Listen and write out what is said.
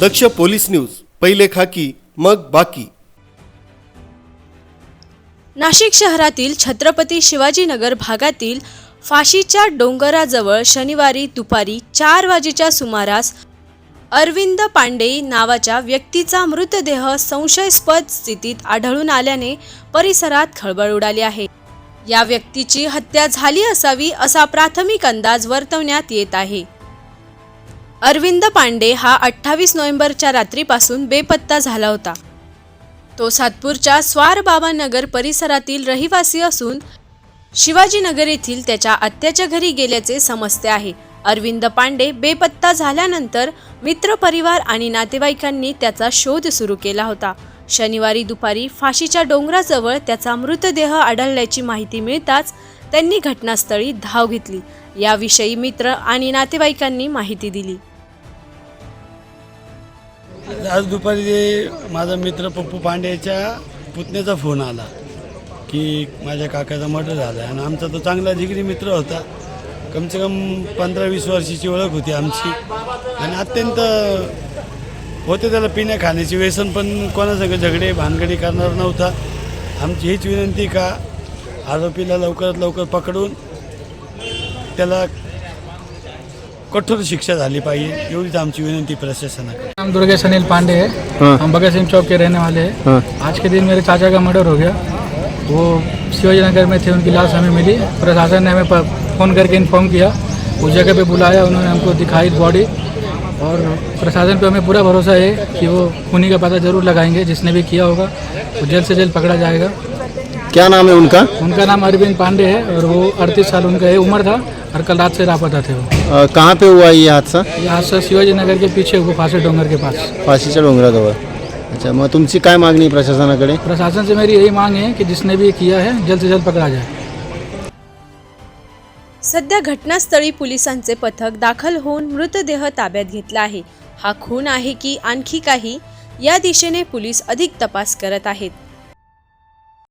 दक्ष police news पहिले खाकी मग बाकी. नाशिक शहरातील छत्रपती शिवाजीनगर भागातील फाशीच्या डोंगराजवळ शनिवारी दुपारी चार वाजेच्या सुमारास अरविंद पांडे नावाच्या व्यक्तीचा मृतदेह संशयास्पद स्थितीत आढळून आल्याने परिसरात खळबळ उडाली आहे. या व्यक्तीची हत्या झाली असावी असा प्राथमिक अंदाज वर्तवण्यात येत आहे. अरविंद पांडे हा अठ्ठावीस नोव्हेंबरच्या रात्रीपासून बेपत्ता झाला होता. तो सातपूरच्या स्वार नगर परिसरातील रहिवासी असून शिवाजीनगर येथील त्याच्या आत्याच्या घरी गेल्याचे समजते आहे. अरविंद पांडे बेपत्ता झाल्यानंतर मित्रपरिवार आणि नातेवाईकांनी त्याचा शोध सुरू केला होता. शनिवारी दुपारी फाशीच्या डोंगराजवळ त्याचा मृतदेह आढळल्याची माहिती मिळताच त्यांनी घटनास्थळी धाव घेतली. याविषयी मित्र आणि नातेवाईकांनी माहिती दिली. आज दुपारी ते माझा मित्र पप्पू पांडेच्या पुतण्याचा फोन आला की माझ्या काकाचा मर्डर झाला आणि आमचा तो चांगला जिगरी मित्र होता. कमसे कम पंधरा वीस वर्षाची ओळख होती आमची. आणि अत्यंत होते त्याला पिण्या खाण्याची व्यसन पण कोणासंग झगडे भानगडी करणार नव्हता. आमची हीच विनंती का आरोपीला लवकरात लवकर पकडून त्याला कठोर शिक्षा झाली पाहिजे एवढीच आमची विनंती प्रशासनाकडे नाम दुर्गेश अनिल पांडे है. हम भगत सिंह चौक के रहने वाले हैं. आज के दिन मेरे चाचा का मर्डर हो गया. वो शिवाजी नगर में थे उनकी लाश हमें मिली. प्रशासन ने हमें प- फ़ोन करके इन्फॉर्म किया. उस जगह पे बुलाया उन्होंने हमको दिखाई बॉडी और प्रशासन पे हमें पूरा भरोसा है कि वो खूनी का पता ज़रूर लगाएँगे जिसने भी किया होगा. वो जल्द से जल्द पकड़ा जाएगा. क्या नाम है उनका? उनका नाम अरविंद पांडे है और वो अड़तीस साल उनका है उम्र था और कल रात से लापता थे वो। कहाँ पे हुआ ये हादसा? ये हादसा शिवाजी नगर के पीछे वो फांसी डोंगर के पास। फाशीच्या डोंगराजवळ। अच्छा मग तुमची काय मागणी आहे प्रशासनाकडे? प्रशासन से मेरी यही मांग है कि जिसने भी किया है जल्द से जल्द पकड़ा जाए। सध्या घटनास्थळी पोलिसांचे पथक दाखल होऊन मृतदेह ताब्यात घेतला आहे. हा खून आहे की आणखी काही? या दिशेने पोलीस अधिक तपास करत आहेत.